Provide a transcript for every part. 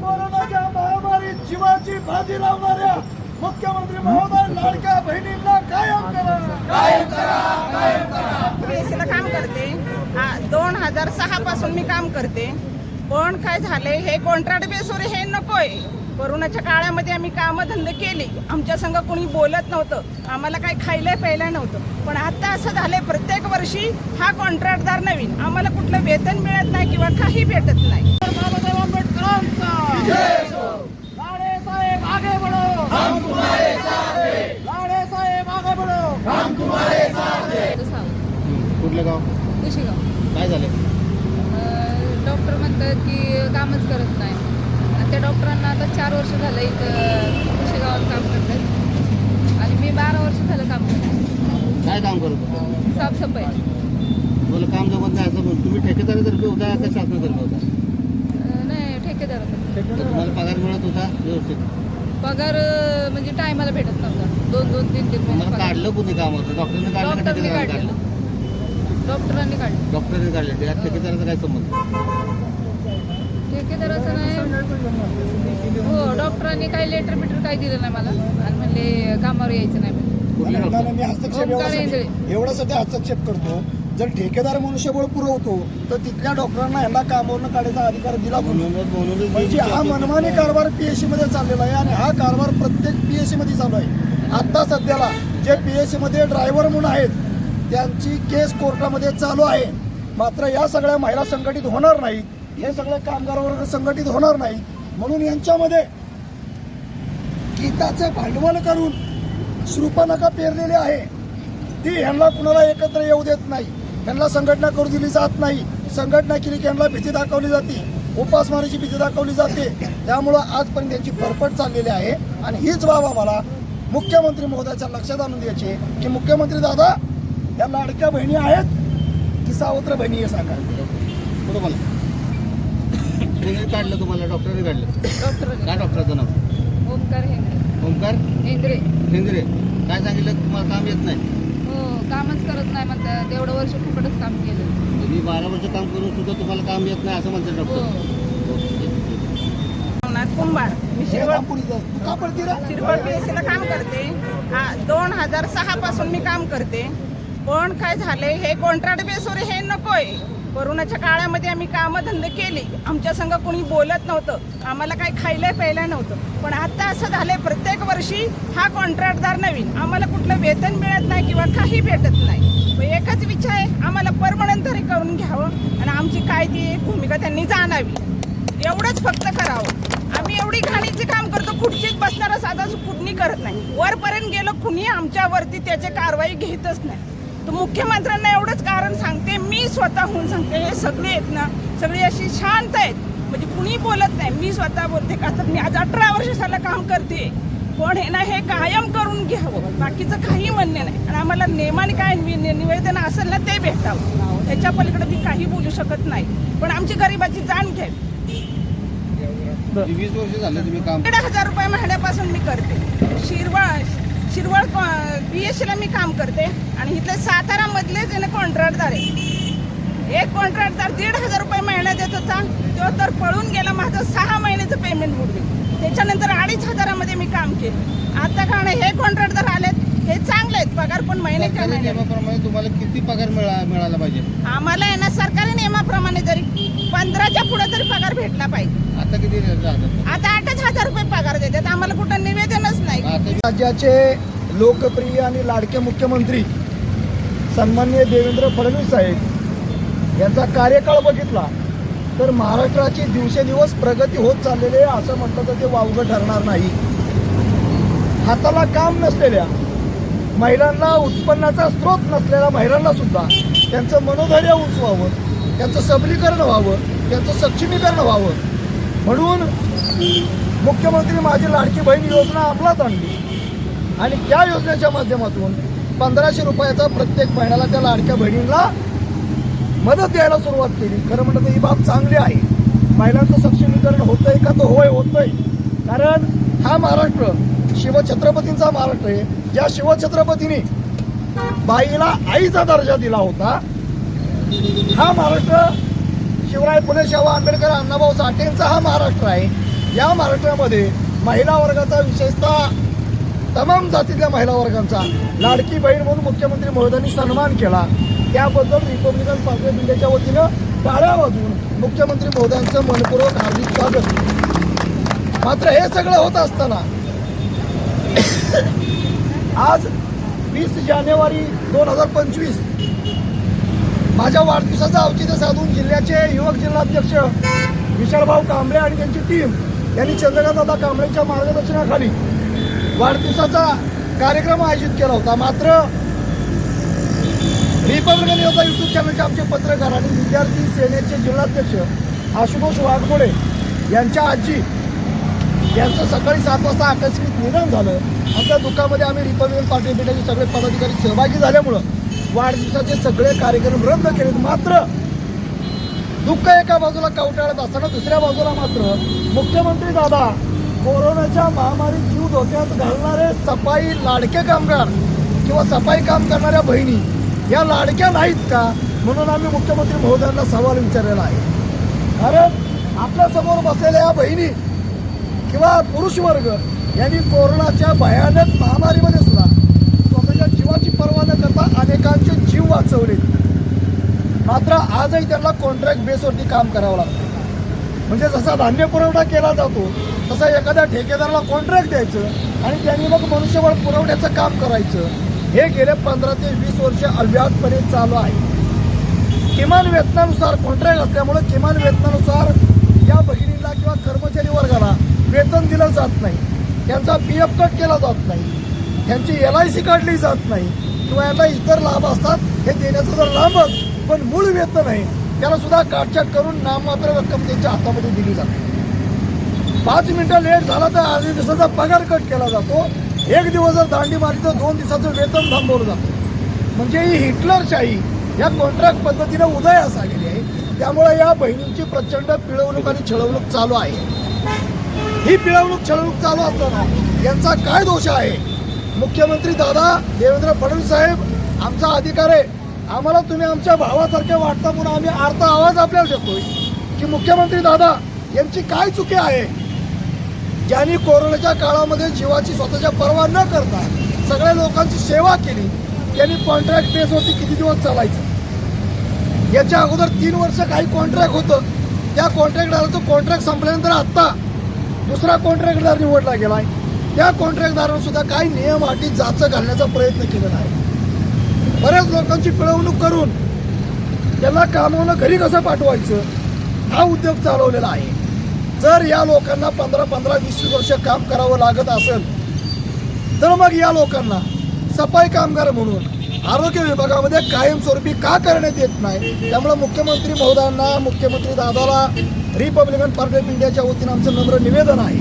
कोरोनाच्या महामारीत जीवाची बाजी लावणाऱ्या मुख्यमंत्री महोदय लाडक्या बहिणींना कायम करा. बीएससीला काम करते. हा दोन हजार सहा पासून मी काम करते. पण काय झालंय हे कॉन्ट्रॅक्ट बेसवर हे नकोय. कोरोनाच्या काळामध्ये आम्ही कामधंदे केली. आमच्या संघ कोणी बोलत नव्हतं. आम्हाला काही खायला प्यायला नव्हतं. पण आता असं झालंय प्रत्येक वर्षी हा कॉन्ट्रॅक्टदार नवीन. आम्हाला कुठलं वेतन मिळत नाही किंवा काही भेटत नाही. आंबेडकरांचा लाडे साहेब आगे बढो लाडे साहेब आगे बढो कुठलं गाव? कुशीगाव. काय झालं? डॉक्टर म्हणतात की कामच करत नाही. आणि त्या डॉक्टरांना आता चार वर्ष झालं इथं कुशीगावात काम करतात. आणि मी बारा वर्ष झालं काम करते काय काम करत साफसफाई. मला काम जमत नाही असं तुम्ही ठेकेदारातर्फे होता का शासनातर्फे होता? तर तुम्हाला पगार मिळत होता व्यवस्थित? पगार अं, म्हणजे टायमाला भेटत नव्हता. दोन दोन तीन तीन महिने तुम्हाला पगार. काढलं कुणी काम होतं? डॉक्टरने काढलं का डॉक्टरने ठेकेदाराने काढलं. काढलं? डॉक्टरांनी काढलं. डॉक्टरने काढलं. त्या ठेकेदाराचा काय संबंध? ठेकेदाराचं नाही. हो डॉक्टरांनी काही लेटर बिटर काही दिलं नाही मला. आणि म्हणले कामावर यायचं नाही म्हणले. कुठले नाही, डॉक्टर? मी हस्तक्षेप एवढ्यासाठी इंगळे. एवढ्यासाठी हस्तक्षेप करतो. जर ठेकेदार मनुष्यबळ पुरवतो तर तिथल्या डॉक्टरांना यांना कामावरनं काढायचा अधिकार दिला म्हणजे हा मनमानी कारभार पीएससी मध्ये चाललेला आहे आणि हा कारभार प्रत्येक पीएससी मध्ये चालू आहे. आता सध्याला जे पीएससी मध्ये ड्रायव्हर म्हणून आहेत त्यांची केस कोर्टामध्ये चालू आहे. मात्र या सगळ्या महिला संघटित होणार नाहीत हे सगळे कामगार वर्ग संघटित होणार नाही म्हणून यांच्यामध्ये गीताचे भांडवल करून श्रुपनका पेरलेली आहे. ती ह्यांना कुणाला एकत्र येऊ देत नाही. त्यांना संघटना करू दिली जात नाही. संघटना केली की यांना भीती दाखवली जाते. उपासमारीची भीती दाखवली जाते. त्यामुळं आजपर्यंत यांची फरफट चाललेली आहे. आणि हीच बाब आम्हाला मुख्यमंत्री महोदयाच्या लक्षात आणून द्यायची आहे की मुख्यमंत्री दादा या लाडक्या बहिणी आहेत की सावत्र बहिणी हे सांगा. कोणी काढलं तुम्हाला डॉक्टरने काढलं. डॉक्टरांनी. काय डॉक्टरचं नाव? ओमकार हेंद्रे हेंद्रे काय सांगितलं? तुम्हाला काम येत नाही. हो कामच करत नाही म्हणतात. एवढं वर्ष फुकटच काम केलं. तुम्ही बारा वर्ष काम करून सुद्धा तुम्हाला काम येत नाही असं म्हणतात हो. डॉक्टर नवनाथ कुंभार. मी हे शिरवळ? शिरवळ बीएससीला काम करते. हा दोन हजार सहा पासून मी काम करते. पण काय झालंय हे कॉन्ट्रॅक्ट बेसवर हे नकोय. कोरोनाच्या काळामध्ये आम्ही कामधंदे केली. आमच्या संघ कोणी बोलत नव्हतं. आम्हाला काही खायला प्यायला नव्हतं. पण आता असं झालंय प्रत्येक वर्षी हा कॉन्ट्रॅक्टदार नवीन. आम्हाला कुठलं वेतन मिळत नाही किंवा काही भेटत नाही. मग एकच विचार आहे आम्हाला परमनंट तरी करून घ्यावं. आणि आमची काय ती भूमिका त्यांनी जाणावी. एवढंच फक्त करावं. आम्ही एवढी घाणीचे काम करतो खुर्चीत बसणारा साधा कुठणी करत नाही. वरपर्यंत गेलो कुणी आमच्यावरती त्याची कारवाई घेतच नाही. तर मुख्यमंत्र्यांना एवढंच कारण सांगते मी स्वतःहून सांगते हे सगळे आहेत ना सगळे अशी शांत आहेत. म्हणजे कुणी बोलत नाही मी स्वतः बोलते का तर मी आज अठरा वर्ष झालं काम करते पण हे ना हे कायम करून घ्यावं. बाकीचं काही म्हणणे नाही. आणि आम्हाला नेमाने काय नि- निवेदन असेल ना ते भेटावं. त्याच्या पलीकडे मी काही बोलू शकत नाही. पण आमची गरिबाची जाण घ्यावी. वीस वर्ष झालं तुम्ही काम दीड हजार रुपये महिन्यापासून मी करते. शिरवळ शिरवळ बी एस ला मी काम करते. आणि इथले सातारा मधलेच आहे कॉन्ट्रॅक्टदार आहे एक कॉन्ट्रॅक्टदार दीड हजार रुपये महिना देत होता तो तर पळून गेला माझं सहा महिन्याचं पेमेंट बुडले. त्याच्यानंतर अडीच हजारामध्ये मी काम केलं. आता कारण हे कॉन्ट्रॅक्टदार आलेत हे चांगले आहेत पगार पण नियमाप्रमाणे तुम्हाला किती पगार मिळा मिळाला पाहिजे? आम्हाला आहे ना सरकारी नियमाप्रमाणे जरी पंधराच्या पुढे तरी पगार भेटला पाहिजे. आता किती आता आठच हजार रुपये पगार देतात. आम्हाला कुठं निवेदनच नाही. आता राज्याचे लोकप्रिय आणि लाडके मुख्यमंत्री सन्मान्य देवेंद्र फडणवीस साहेब यांचा कार्यकाळ बघितला तर महाराष्ट्राची दिवसेदिवस प्रगती होत चाललेली आहे असं म्हटलं तर ते वावगं ठरणार नाही. हाताला काम नसलेल्या महिलांना उत्पन्नाचा स्रोत नसलेल्या महिलांना सुद्धा त्यांचं मनोधैर्य उंचवावं त्यांचं सबलीकरण व्हावं त्यांचं सक्षमीकरण व्हावं. म्हणून मुख्यमंत्री माझी लाडकी बहीण योजना अंमलात आणली. आणि त्या योजनेच्या माध्यमातून पंधराशे रुपयाचा प्रत्येक महिन्याला त्या लाडक्या बहिणींना मदत द्यायला सुरुवात केली. खरं म्हटलं तर ही बाब चांगली आहे. महिलांचं सक्षमीकरण होतंय का? तर होय होतंय. कारण हा महाराष्ट्र शिवछत्रपतींचा महाराष्ट्र आहे. ज्या शिवछत्रपतीने बाईला आईचा दर्जा दिला होता हा महाराष्ट्र शिवराय फुले शाहू आंबेडकर अण्णाभाऊ साठेंचा हा महाराष्ट्र आहे. या महाराष्ट्रामध्ये महिला वर्गाचा विशेषतः तमाम जातीतल्या महिला वर्गांचा लाडकी बहीण म्हणून मुख्यमंत्री महोदयांनी सन्मान केला. त्याबद्दल रिपब्लिकन पार्टी ऑफ इंडियाच्या वतीनं टाळ्या वाजवून मुख्यमंत्री महोदयांचं मनपूर्वक हार्दिक स्वागत. मात्र हे सगळं होत असताना आज वीस जानेवारी दोन हजार पंचवीस माझ्या वाढदिवसाचं औचित्य साधून जिल्ह्याचे युवक जिल्हाध्यक्ष विशालभाऊ कांबळे आणि त्यांची टीम यांनी चंद्रकांतदादा कांबळेच्या मार्गदर्शनाखाली वाढदिवसाचा कार्यक्रम आयोजित केला होता. मात्र रिपब्लिकन न्यूजचा युट्यूब चॅनलचे आमचे पत्रकार आणि विद्यार्थी सेनेचे जिल्हाध्यक्ष आशुतोष वाघमोडे यांच्या आजी यांचं सकाळी सात वाजता आकस्मिक निधन झालं. आमच्या दुःखामध्ये आम्ही रिपब्लिकन पार्टी पेटाचे सगळे पदाधिकारी सहभागी झाल्यामुळं वाढदिवसाचे सगळे कार्यक्रम रद्द केलेत. मात्र दुःख एका बाजूला कवटाळत असताना दुसऱ्या बाजूला मात्र मुख्यमंत्री दादा कोरोनाच्या महामारीत जीव धोक्यात घालणारे सफाई लाडके कामगार किंवा सफाई काम करणाऱ्या बहिणी या लाडक्या नाहीत का? म्हणून आम्ही मुख्यमंत्री महोदयांना सवाल विचारलेला आहे. कारण आपल्यासमोर बसलेल्या या बहिणी किंवा पुरुष वर्ग यांनी कोरोनाच्या भयानक महामारीमध्ये सुद्धा स्वतःच्या जीवाची पर्वा न करता अनेकांचे जीव वाचवले. मात्र आजही त्यांना कॉन्ट्रॅक्ट बेसवरती काम करावं लागतं. म्हणजे जसा धान्य पुरवठा केला जातो तसं एखाद्या ठेकेदाराला कॉन्ट्रॅक्ट द्यायचं आणि त्यांनी मग मनुष्यबळ पुरवण्याचं काम करायचं. हे गेले पंधरा ते वीस वर्ष अव्याहतपणे चालू आहे. किमान वेतनानुसार कॉन्ट्रॅक्ट असल्यामुळे किमान वेतनानुसार या बहिणीला किंवा कर्मचारी वर्गाला वेतन दिलं जात नाही. त्यांचा पी एफ कट केला जात नाही. त्यांची एल आय सी काढली जात नाही. किंवा यांना इतर लाभ असतात हे देण्याचं जर लाभच पण मूळ वेतन आहे त्याला सुद्धा काटछाट करून नाममात्र रक्कम त्यांच्या हातामध्ये दिली जाते. पाच मिनटं लेट झाला तर आधी दिवसाचा पगार कट केला जातो. एक दिवस जर दांडी मारली तर दोन दिवसाचं वेतन थांबवलं जातं. म्हणजे ही हिटलरशाही या कॉन्ट्रॅक्ट पद्धतीनं उदयास आलेली आहे. त्यामुळे या बहिणींची प्रचंड पिळवणूक आणि छळवणूक चालू आहे. ही पिळवणूक छळवणूक चालू असताना यांचा काय दोष आहे? मुख्यमंत्री दादा देवेंद्र फडणवीस साहेब आमचा अधिकार आहे. आम्हाला तुम्ही आमच्या भावासारखे वाटता म्हणून आम्ही अर्धा आवाज आपल्याला देतोय. की मुख्यमंत्री दादा यांची काय चुकी आहे? ज्यांनी कोरोनाच्या काळामध्ये जीवाची स्वतःच्या पर्वा न करता सगळ्या लोकांची सेवा केली त्यांनी कॉन्ट्रॅक्ट बेसवरती किती दिवस चालायचं? याच्या अगोदर तीन वर्ष काही कॉन्ट्रॅक्ट होतं. त्या कॉन्ट्रॅक्टदाराचं कॉन्ट्रॅक्ट संपल्यानंतर आत्ता दुसरा कॉन्ट्रॅक्टदार निवडला गेलाय. त्या कॉन्ट्रॅक्टदारावर सुद्धा काही नियम अटी जाचं घालण्याचा प्रयत्न केलेला आहे. बऱ्याच लोकांची पिळवणूक करून त्यांना कामावून घरी कसं पाठवायचं? हा उद्योग चालवलेला आहे. जर या लोकांना पंधरा पंधरा वीस वीस वर्ष काम करावं लागत असेल तर मग या लोकांना सफाई कामगार म्हणून आरोग्य विभागामध्ये कायमस्वरूपी का करण्यात येत नाही? त्यामुळे मुख्यमंत्री महोदयांना मुख्यमंत्री दादाला रिपब्लिकन पार्टी ऑफ इंडियाच्या वतीनं आमचं नम्र निवेदन आहे.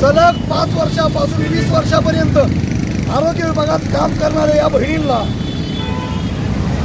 सलग पाच वर्षापासून वीस वर्षापर्यंत आरोग्य विभागात काम करणाऱ्या या बहिणींना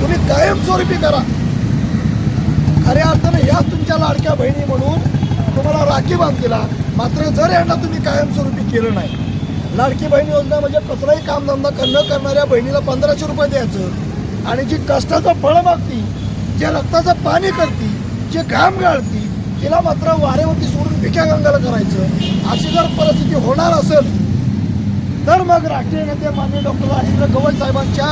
तुम्ही कायमस्वरूपी करा. खऱ्या अर्थ या तुमच्या लाडक्या बहिणी म्हणून तुम्हाला राखी बांधलेला मात्र जर यांना तुम्ही कायमस्वरूपी केलं नाही. लाडकी बहीण योजना म्हणजे कसलाही कामधंदा न करणाऱ्या बहिणीला पंधराशे रुपये द्यायचं. आणि जी कष्टाचं फळ मागती जे रक्ताचं पाणी करती जे घाम गाळती तिला मात्र वारेवरती सोडून भिक्या गंगाला करायचं. अशी जर परिस्थिती होणार असेल तर मग राष्ट्रीय नेते माननीय डॉक्टर राजेंद्र गवळ साहेबांच्या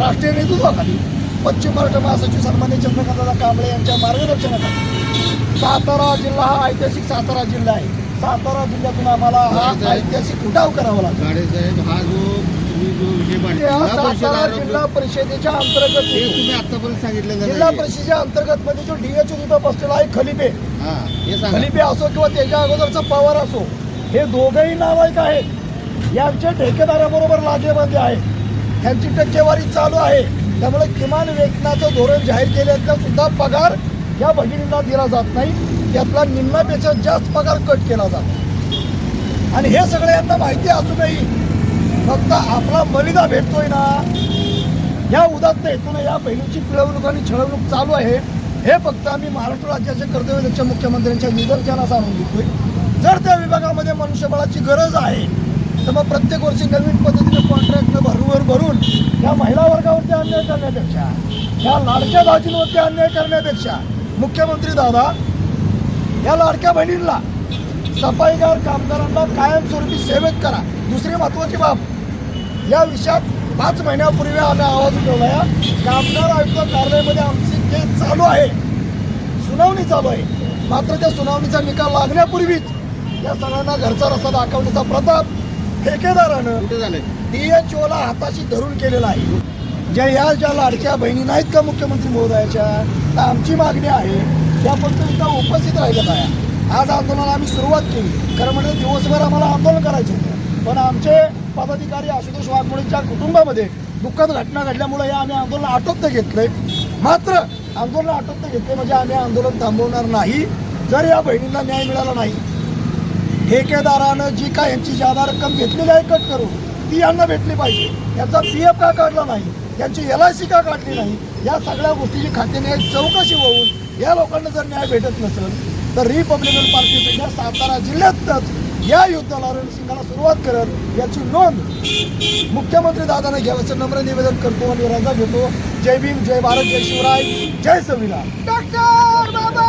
राष्ट्रीय नेतृत्वाखाली पश्चिम महाराष्ट्र महासचिव सन्मान्य चंद्रकांतदादा कांबळे यांच्या मार्गदर्शनाखाली सातारा जिल्हा हा ऐतिहासिक सातारा जिल्हा आहे. सातारा जिल्ह्यातून आम्हाला हा ऐतिहासिक उठाव करावा परिषद सातारा जिल्हा परिषदेच्या अंतर्गत हे जिल्हा परिषदेच्या अंतर्गत मध्ये जो डीएचओ तिथं बसलेला आहे खलिपे खलिपे असो किंवा त्याच्या अगोदरचा पवार असो हे दोघंही नावाईक आहेत. यांचे ठेकेदाराबरोबर लागेबांधे आहे त्यांची टक्केवारी चालू आहे. त्यामुळे किमान वेतनाचं धोरण जाहीर केल्यातला सुद्धा पगार या भगिनींना दिला जात नाही. त्यातला निम्म्यापेक्षा जास्त पगार कट केला जातो. आणि हे सगळं यांना माहिती असूनही फक्त आपला बलिदा भेटतोय ना. या उदात्त हेतून या पहिलीची पिळवणूक आणि छळवणूक चालू आहे. हे फक्त आम्ही महाराष्ट्र राज्याचे कर्तव्यदक्ष मुख्यमंत्र्यांच्या निदर्शनास आणून घेतोय जर त्या विभागामध्ये मनुष्यबळाची गरज आहे तर मग प्रत्येक वर्षी नवीन पद्धतीने कॉन्ट्रॅक्ट भरूवर भरून या महिला वर्गावरती अन्याय करण्यापेक्षा या लाडक्या भाजींवरती अन्याय करण्यापेक्षा मुख्यमंत्री दादा या लाडक्या बहिणींना सफाईगार कामगारांना कायमस्वरूपी सेवेत करा. दुसरी महत्वाची बाब या विषयात पाच महिन्यापूर्वी आम्ही आवाज उठवला कामगार आयुक्त कार्यालयामध्ये आमची केस चालू आहे. सुनावणी चालू आहे. मात्र त्या सुनावणीचा निकाल लागण्यापूर्वीच या सगळ्यांना घरचा रस्ता दाखवण्याचा प्रताप ठेकेदारानं कुठे झालंय? डीएचओला हाताशी धरून केलेला आहे. ज्या या ज्या लाडक्या बहिणी नाहीत का मुख्यमंत्री महोदयाच्या? तर आमची मागणी आहे त्या फक्त इथं उपस्थित राहिल्यात आहे आज आंदोलनाला आम्ही सुरुवात केली. खरं म्हणजे दिवसभर आम्हाला आंदोलन करायचं होतं. पण आमचे पदाधिकारी आशुतोष वाघमोळेच्या कुटुंबामध्ये दुःखद घटना घडल्यामुळे हे आम्ही आंदोलन आटोपतं घेतलंय. मात्र आंदोलन आटोपतं घेतले म्हणजे आम्ही आंदोलन थांबवणार नाही. जर या बहिणींना न्याय मिळाला नाही ठेकेदारानं जी काय यांची जादा रक्कम घेतलेली आहे कट करून ती यांना भेटली पाहिजे. यांचा पी एफ का काढला नाही? यांची एल आय सी का काढली नाही? या सगळ्या गोष्टीची खात्याने चौकशी होऊन या लोकांना जर न्याय भेटत नसेल तर Republican party of India Satara जिल्ह्यातच या युद्धाला रणसिंगाला सुरुवात करत याची नोंद मुख्यमंत्री दादाने घ्यावं नम्र निवेदन करतो आणि रजा घेतो. जय भीम जय भारत जय शिवराय जय संविधान. डॉक्टर बाबा